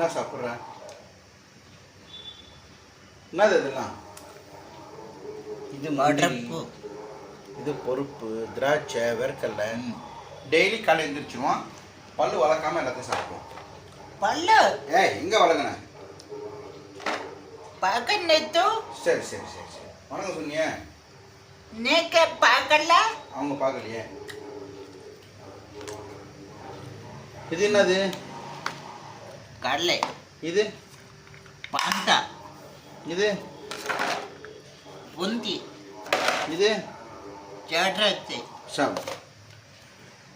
என்ன சாப்பிட்ற? என்னது இதெல்லாம்? இது முந்திரி, படப்பு இது பொறுப்பு திராட்சை வேர்க்கடலை. டெய்லி காலை எழுந்திரிச்சிருவோம் பல்லு வளர்க்காம எல்லாத்தையும் சாப்பிடுவோம். பல்லு? ஏய் எங்க வளர்க்கண பகனெத்து சரி சரி சரி சரி. வணக்கம் சொன்னியே. நீக்க பார்க்கல அவங்க பார்க்கலையே. இது என்னது? கடலை. இது? பாந்தா இது? புந்தி. இது? ஜடரத்தை சாப்பிடு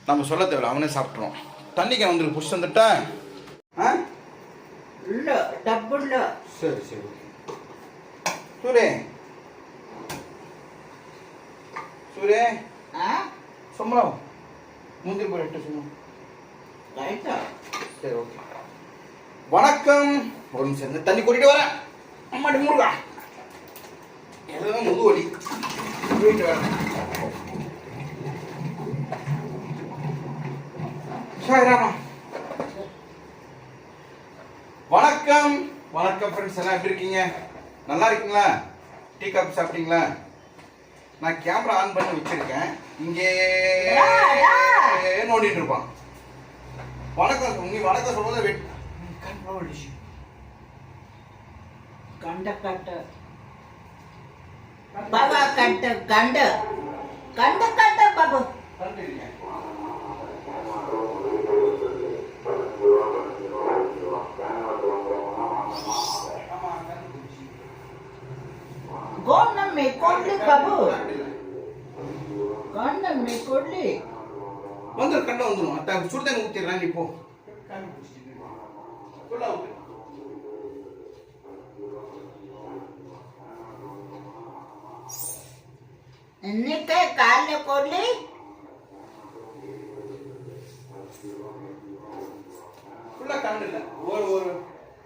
நம்ம சொல்ல தேவையில்ல அவனே சாப்பிட்ருவோம் தண்ணிக்கு வந்துருக்கு புஷ் வந்துட்டா? ஆ? உள்ள டப்புள்ள சரி சரி. சூரே. சூரே. ஆ? சொம்மலாம் முந்திரி போயிட்டு சொன்னோம் ரைட்டா? சரி ஓகே. வணக்கம். ஒரு நிமிஷம் இந்த தண்ணி கூட்டிட்டு வரேன். அம்மாடி முருகா. ஏதோ முது வலி. போயிட்டு வரேன். சாய்ராமா வணக்கம். வணக்கம் ஃப்ரெண்ட்ஸ் எல்லாம் எப்படி இருக்கீங்க? நல்லா இருக்கீங்களா? டீ காஃபி சாப்பிட்டீங்களா? நான் கேமரா ஆன் பண்ணி வச்சிருக்கேன். இங்கே. நோண்டிட்டு இருப்பான். வணக்கம் நீ வணக்கம் சொல்லும்போது controls you. Ganda cutter. Baba cutter, Ganda. Ganda cutter, Baba. ಗೋಣ May ಕೊಡ್ಲಿ ಬಾಬು ಗಂಡ ಮೇ ಕೊಡ್ಲಿ ಬಂದ್ರು ಕಂಡ ಒಂದು ಸುಡ್ದಂಗೆ ಹೋಗ್ತೀರ ನಾನು ನೀವು ஃபுல் அவுட் இன்னைக்கு காலைல கொல்லி ஃபுல்லாக கரண்ட் இல்லை ஒரு ஒரு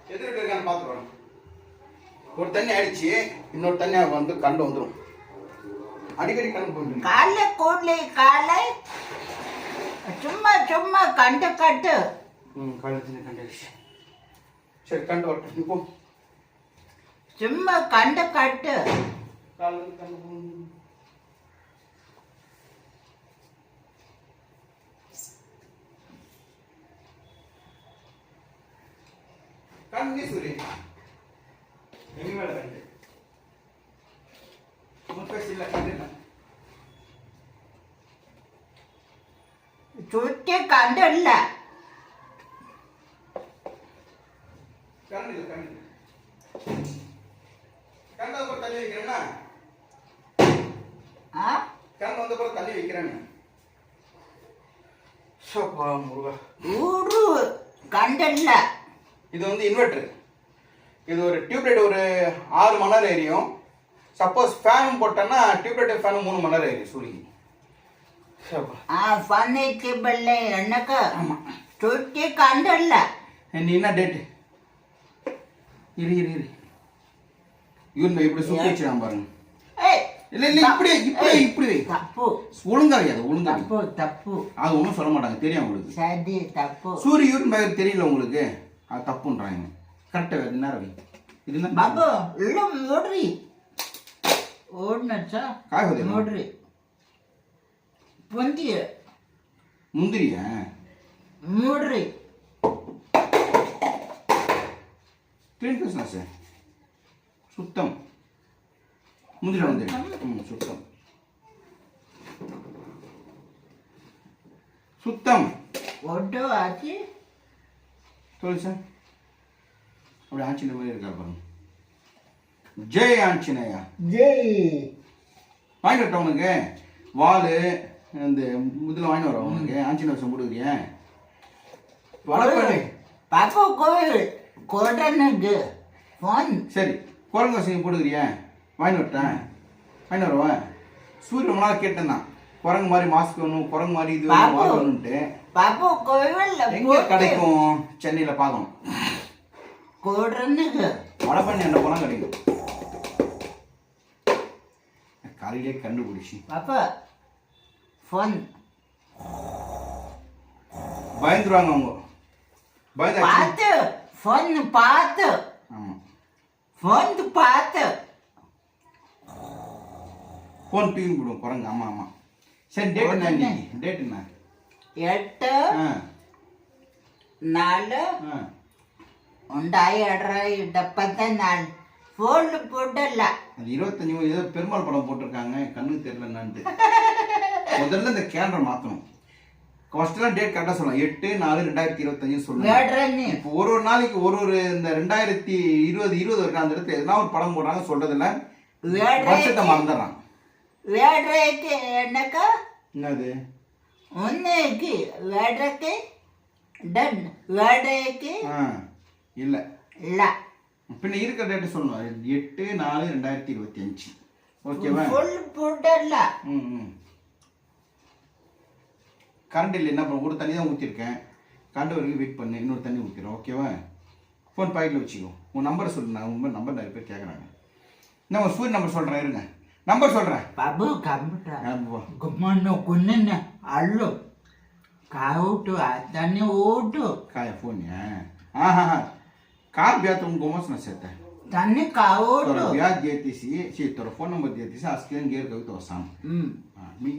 எதிர்கிட்ட இருக்கான்னு பார்த்துக்கணும் ஒரு தண்ணி அடிச்சு இன்னொரு தண்ணி வந்து கண்டு வந்துடும் அடிக்கடி கண்டு போயிடும் காலை கூடலை காலை சும்மா சும்மா கண்டு கட்டு ம் காலை கண்டு அடிச்சு சரி கண்டு வரட்டும் நீ போ சும்மா கண்டு கட்டு. காலையில் கண்டு கண்ணி சூரிய எங்க மேல கண்டு? முப்பசி இல்லை கண்டு இல்லை சுத்தி கண்டு இல்ல. கண்ணு இல்லை இல்லை கண்ணு அப்புறம் தள்ளி வைக்கிறேன்னா? ஆ? கண்ணு வந்த அப்புறம் தள்ளி வைக்கிறேன்னு. சோப்பா முருகா. ஊரு கண்டு இல்ல இது வந்து இன்வெர்டர் இது ஒரு டியூப்லைட் ஒரு ஆறு மணி நேரம் எரியும். சப்போஸ் ஃபேன் போட்டோன்னா டியூப்லைட் ஃபேன் மூணு மணி நேரம் எரியும் சூரியன். சோப்பா. ஆ பண்ணிக்கு பிள்ளை எனக்கு சுத்தி கண்டு இல்ல நீ என்ன டேட்டு இரு இரு இரு. இவன் இப்படி சுத்தி வச்சிடாம பாருங்க. இல்ல இல்ல இப்படி இப்படி இப்படி தப்பு. ஒழுங்கா வையாது ஒழுங்கா தப்பு தப்பு. அது ஒன்றும் சொல்ல மாட்டாங்க தெரியும் உங்களுக்கு. சரி தப்பு. சூரியன் பேர் தெரியல உங்களுக்கு. அது தப்புன்றாங்க. கரெக்டாக வேறு நேரம் இது பாபு இல்லை ஓடுறி. ஓடுனச்சா? காய் ஓடுறி. பொந்திய. முந்திரியா? மூடுறி. க்ளீன் பேசினா சார் சுத்தம் முந்திரி வந்து ம் சுத்தம் சுத்தம் ஒட்டோ ஆச்சு சொல்லு சார் அப்படி ஆஞ்சநேய மாதிரி இருக்கா பாருங்க ஜெய் ஆஞ்சநேயா ஜெய் வாங்கிட்டு உனக்கு வால் இந்த முதல்ல வாங்கி வரோம் உனக்கு ஆஞ்சின வருஷம் கொடுக்குறியா வளர்ப்பேன் பாப்பா கோவில் கொடனடு வான். சரி குரங்கு வசதி போட்டுக்கிறியே வாங்கி விட்டேன் வாங்கி வருவேன் சூரிய ரொம்ப நாள் கேட்டேன் தான் குரங்கு மாதிரி மாஸ்க் வேணும் குரங்கு மாதிரி இது வேணும் வாங்கணும்ட்டு பாபு கோவில் எங்க கிடைக்கும்? சென்னையில பார்க்கணும் கொடனடு மழை பண்ணி அந்த குரங்கு கிடைக்கும்? காலையிலே கண்டுபிடிச்சி. பாப்பா ஃபோன் பயந்துருவாங்க அவங்க. பயந்து பொண்ணு பார்த்து. பொந்து பார்த்து. ஃபோன் டீம் கொடுங்க குரங்கு. ஆமாம் ஆமாம் சரி டேட் என்ன டேட் என்ன? எட்டு. நாலு. உண்டாயி அடராயி டப்பத்தை நாலு ஃபோனில் போட்டல அது இருபத்தஞ்சி ஏதோ பெருமாள் படம் போட்டிருக்காங்க. கண்ணுக்கு தெரியலன்னான்ட்டு. முதல்ல இந்த கேமரா மாற்றணும் ஃபர்ஸ்ட்லாம் டேட் கரெக்டாக சொல்லலாம். எட்டு நாலு ரெண்டாயிரத்தி இருபத்தஞ்சுன்னு சொல்லுவாங்க இப்போ ஒரு ஒரு நாளைக்கு ஒரு ஒரு இந்த ரெண்டாயிரத்தி இருபது இருபது வரைக்கும் அந்த இடத்துல எதுனா ஒரு படம் போடுறாங்க சொல்றதில்ல. வருஷத்தை மறந்துடுறான். வேடரைக்கு என்னக்கா? என்னது? ஒன்றுக்கு வேடரைக்கு டன் வேடரைக்கு இல்லை. இல்லை. பின்ன இருக்கிற டேட்டு சொல்லணும். எட்டு நாலு ரெண்டாயிரத்தி இருபத்தி அஞ்சு ஓகேவா? ஃபுல் போட்டல ம் ம். கரண்ட் இல்லை என்ன பண்ண ஒரு தண்ணி தான் ஊற்றிருக்கேன் கரண்ட் வரைக்கும் வெயிட் பண்ணு இன்னொரு தண்ணி ஊற்றிடும் ஓகேவா ஃபோன் பாக்கெட்டில் வச்சுக்கோ. உன் நம்பரை சொல்லு நான் உங்கள் நம்பர் நிறைய பேர் கேட்குறாங்க நான் உன் ஃபோன் நம்பர் சொல்கிறேன் இருங்க. நம்பர் சொல்கிறேன் பாபு கம்ப்யூட்டர் கொன்னு அள்ளு காவுட்டு தண்ணி ஓட்டு. காய ஃபோன் ஆஹா ಕಾರ್ ಬ್ಯಾ ತುಂಬ ಗೋಮಸ್ ನಸತ್ತೆ ತನ್ನಿ ಕಾವೋ ಬ್ಯಾ ದೇತಿಸಿ ಸಿ ತೋರ ಫೋನ್ ನಂಬರ್ ದೇತಿಸಿ ಅಸ್ಕೇನ್ ಗೇರ್ ಕವಿತ ಹೊಸಾಮ್ ಹ್ಮ್ ಮೀ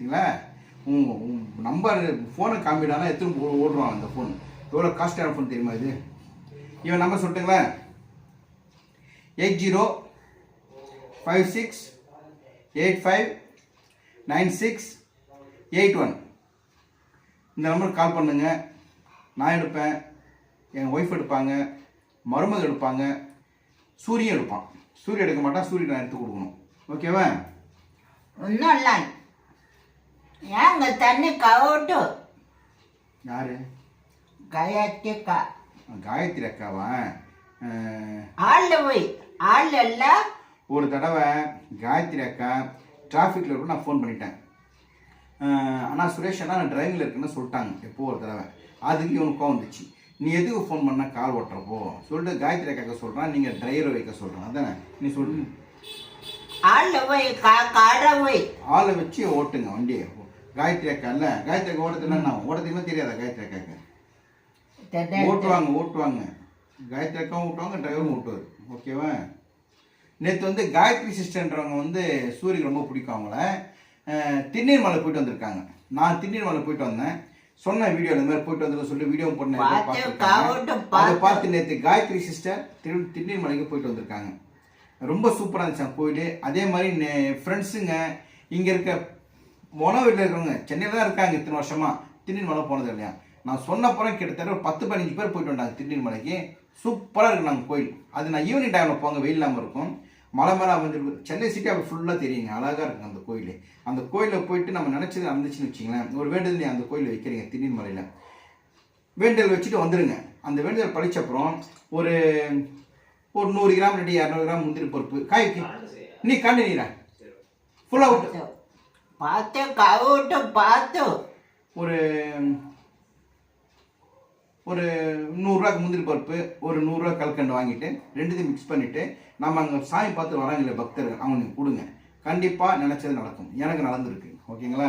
பார்த்தீங்களா உன் நம்பர் ஃபோனை காமிடானா எத்தனை ஓ- ஓடுறான் அந்த ஃபோன் எவ்வளோ காஸ்டான ஃபோன் தெரியுமா இது? இவன் நம்பர் சொல்லட்டுங்களா? Eight zero five six eight five nine six eight one. இந்த நம்பருக்கு கால் பண்ணுங்க. நான் எடுப்பேன். என் ஒய்ஃப் எடுப்பாங்க. மருமக எடுப்பாங்க. சூரியன் எடுப்பான். சூரியன் எடுக்க மாட்டான் சூரியன் நான் எடுத்து கொடுக்கணும். ஓகேவா ஒன்றும் ஏங்க தண்ணி கவுட்டு. யாரு? கயத்திக்கா காயத்ரி அக்காவா? அஹ், ஆள் போய் ஆள் எல்லாம் ஒரு தடவை காயத்ரி அக்கா டிராஃபிக்கில் இருக்கும் நான் ஃபோன் பண்ணிட்டேன். அண்ணா சுரேஷ் அண்ணா நான் டிரைவிங்கில் இருக்குன்னு சொல்லிட்டாங்க. எப்போ ஒரு தடவை. அதுக்கு இவனுக்கு வந்துச்சு. நீ எதுக்கு ஃபோன் பண்ண கால் ஓட்டுறப்போ? சொல்லிட்டு காயத்ரி அக்காக்க சொல்கிறான் நீங்கள் டிரைவரை வைக்க சொல்கிறேன் அதானே? நீ சொல்லு. ஆள் போய் கா காடை போய். ஆளை வச்சு ஓட்டுங்க வண்டியை காயத்ரி அக்கா இல்லை காயத்ரி அக்கா ஓட்ட தெரியுமா ஓட்டத்துக்குமே தெரியாதா. காயத்ரி அக்காக்கு ஓட்டுவாங்க ஓட்டுவாங்க. காயத்ரி அக்காவும் ஓட்டுவாங்க டிரைவரும் ஓட்டுவார். ஓகேவா? நேற்று வந்து காயத்ரி சிஸ்டர்ன்றவங்க வந்து சூரியக்கு ரொம்ப பிடிக்கும் அவங்கள. திண்ணீர் மலை போயிட்டு வந்திருக்காங்க. நான் திண்ணீர் மலை போயிட்டு வந்தேன். சொன்ன வீடியோ இந்த மாதிரி போயிட்டு வந்து சொல்லி வீடியோ போட்டு நிறைய பேர் பார்த்து, பார்த்திருக்காங்க. காவட்டும், அதை பார்த்து. நேற்று காயத்ரி சிஸ்டர் திரு திண்ணீர் மலைக்கு போயிட்டு வந்திருக்காங்க. ரொம்ப சூப்பராக இருந்துச்சு அந்த கோயில். அதே மாதிரி ஃப்ரெண்ட்ஸுங்க இங்கே இருக்க மொன வீட்டில் இருக்கிறவங்க சென்னையில் தான் இருக்காங்க இத்தனை வருஷமாக திண்ணீர் மலை போனது இல்லையா? நான் சொன்னப்புறம் கிட்டத்தட்ட ஒரு பத்து பதினஞ்சு பேர் போயிட்டு வந்தாங்க திண்ணீர் மலைக்கு சூப்பராக இருக்குது நாங்கள் கோயில். அது நான் ஈவினிங் டைமில் போங்க வெயில் இல்லாமல் இருக்கும். மலை மேலே அமைஞ்சிருக்கு. சென்னை சிட்டி அப்படி ஃபுல்லாக தெரியுங்க. அழகாக இருக்குது அந்த கோயில். அந்த கோயிலில் போயிட்டு நம்ம நினச்சது நடந்துச்சுன்னு வச்சிங்களேன் ஒரு வேண்டுதல் நீ அந்த கோயிலில் வைக்கிறீங்க திண்ணீர் மலையில் வேண்டுதல் வச்சுட்டு வந்துடுங்க அந்த வேண்டுதல் படிச்ச ஒரு ஒரு நூறு கிராம் ரெடி இரநூறு கிராம் முந்திரி பருப்பு. காய்க்கு. நீ கண்டு நீரா? ஃபுல்லாக விட்டு பார்த்து கவுட்டு பார்த்து. ஒரு ஒரு நூறுரூவாக்கு முந்திரி பருப்பு ஒரு நூறுரூவா கல்கண்டு வாங்கிட்டு ரெண்டுத்தையும் மிக்ஸ் பண்ணிவிட்டு நம்ம அங்கே சாமி பார்த்து வராங்களே பக்தர்கள் அவங்களுக்கு கொடுங்க. கண்டிப்பாக நினச்சது நடக்கும். எனக்கு நடந்திருக்கு. ஓகேங்களா?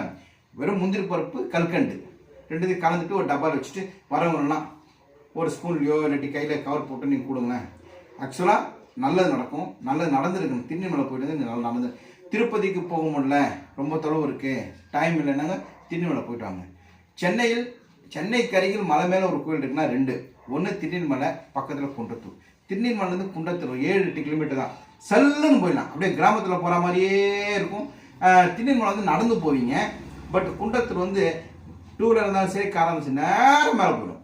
வெறும் முந்திரி பருப்பு கல்கண்டு. ரெண்டுத்தையும் கலந்துட்டு ஒரு டப்பாவில் வச்சுட்டு வரவங்கலாம் ஒரு ஸ்பூன்லையோ இல்லாட்டி கையில் கவர் போட்டு நீங்கள் கொடுங்க ஆக்சுவலாக நல்லது நடக்கும். நல்லது நடந்திருக்கு. திண்ணிமலை போயிட்டு நல்லா நடந்து திருப்பதிக்கு போக முடியல ரொம்ப தொலைவு இருக்குது டைம் இல்லைன்னாங்க திண்ணிமலை போயிட்டு வாங்க. சென்னையில் சென்னைக்கு அருகில் மலை மேலே ஒரு கோயில் இருக்குன்னா ரெண்டு. ஒன்று திண்ணீர் மலை பக்கத்தில் குன்றத்தூர். திண்ணீர் குன்றத்தூர் ஏழு எட்டு கிலோமீட்டர் தான். சல்லுன்னு போயிடலாம். அப்படியே கிராமத்தில் போகிற மாதிரியே இருக்கும். ஆஹ், வந்து நடந்து போவீங்க. பட் குன்றத்தூர் வந்து டூ வீலர் இருந்தாலும் சரி காராக இருந்தாலும் நேரம் மேலே போயிடும்.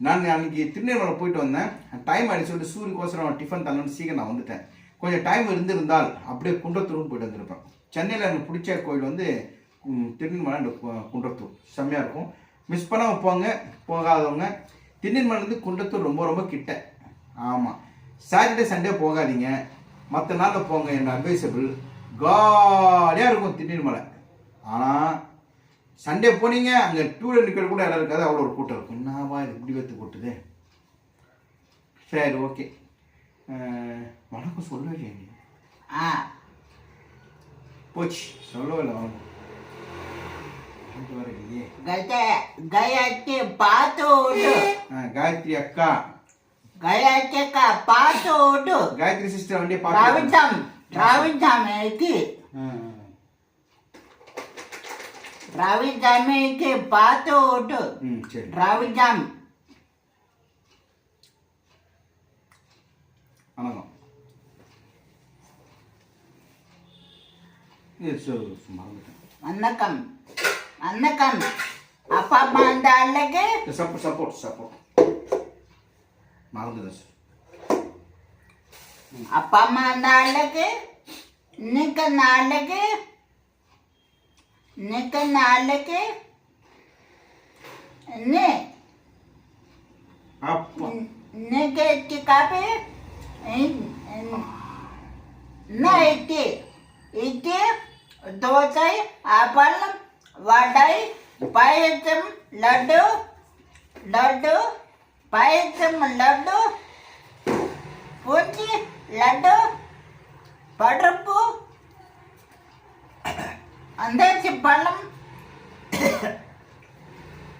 நான் அன்னைக்கு திருநெல்மலை போயிட்டு வந்தேன். டைம் ஆகிடுச்சு சொல்லிட்டு சூரியக்கோசரம் டிஃபன் தங்கன்னு சீக்கிரம் நான் வந்துட்டேன். கொஞ்சம் டைம் இருந்திருந்தால் அப்படியே குன்றத்தூரும் போயிட்டு வந்திருப்பேன். சென்னையில் எனக்கு பிடிச்ச கோயில் வந்து திருநெல்மலை அண்ட் குன்றத்தூர். செம்மையாக இருக்கும். மிஸ் பண்ணாமல் போங்க போகாதவங்க. திருநெல்வேலிலேருந்து குன்றத்தூர் ரொம்ப ரொம்ப கிட்ட. ஆமாம் சாட்டர்டே சண்டே போகாதீங்க. மற்ற நாளில் போங்க என்ன அட்வைசபிள் காலியாக இருக்கும் திருநெல்மலை ஆனால் சண்டே போனீங்க அங்கே டூலர் நிற்கிற கூட இடம் இருக்காது. அவ்வளோ ஒரு கூட்டம் இருக்கும். என்னவா இது இப்படி வைத்து கூட்டுது சரி ஓகே வணக்கம் சொல்லவே இல்லையா நீ ஆ போச்சு சொல்லவே இல்லை வணக்கம் இது வர இல்லையே గత గయకి పాతోడు ஆ, காயத்ரி அக்கா గయక పాతోడు காயத்ரி சிஸ்டர் வண்டியை பார்த்து ద్రావిడం ద్రావిడమేకి ద్రావిడమేకి పాతోడు ம் வணக்கம். வணக்கம். வணக்கம். அப்பா அம்மா அந்த அழகு. சப்போர்ட் சப்போர்ட் சப்போர்ட் மறந்துடும் அப்பா அம்மா அந்த அழகு. இன்னைக்கு அந்த அழகு? இன்னைக்கு அந்த அழகு? இன்னைக்கு காப்பி? நான் இட்லி இட்லி தோசை அப்பளம் வடை பாயசம் லட்டு லட்டு பாயசம் லட்டு பூச்சி லட்டு பருப்பு அந்தாச்சி பழம்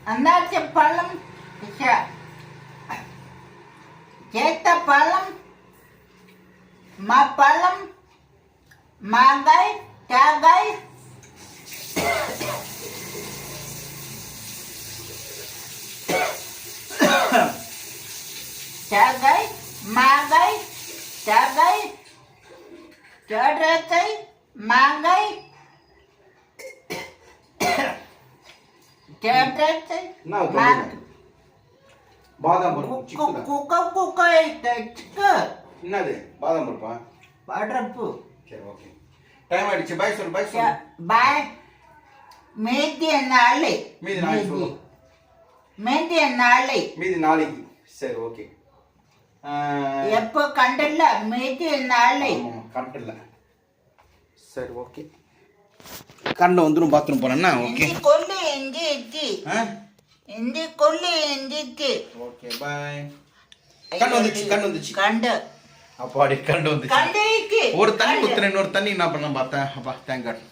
அந்தாச்சி பழம் சேத்த பழம் மப்பழம் மாங்காய் தேங்காய் தேங்காய் மாங்காய் தேங்காய் தேடக்கை மாங்காய் தேடக்கை மாங்காய் பாதாம் பருப்பு குக்கை குக்கை என்னது? பாதாம் பருப்பா? வடப்பு சரி ஓகே டைம் ஆயிடுச்சு. பாய் சொல்லு பை சொல்லு. பாய் மீதி நாளை மீதி நாளைக்கு சொல்லு. மீதி நாளை மீதி நாளைக்கு. சரி ஓகே எப்போ கண்டல்ல? மீதி நாளை கண்டல்ல. சரி ஓகே கண்ட வந்துடும் பாத்ரூம் போறேன்னா ஓகே கொல்லு எந்திச்சு இந்த கொல்லு எந்திச்சு ஓகே பாய் கண்டு வந்துச்சு கண்டு வந்துச்சு. கண்டு. அப்பாடி கண்டு வந்துச்சு. கண்டைக்கு. ஒரு தண்ணி குத்துறேன் இன்னொரு தண்ணி என்ன பண்ண பார்த்தேன்? அப்பா தேங்க் காட்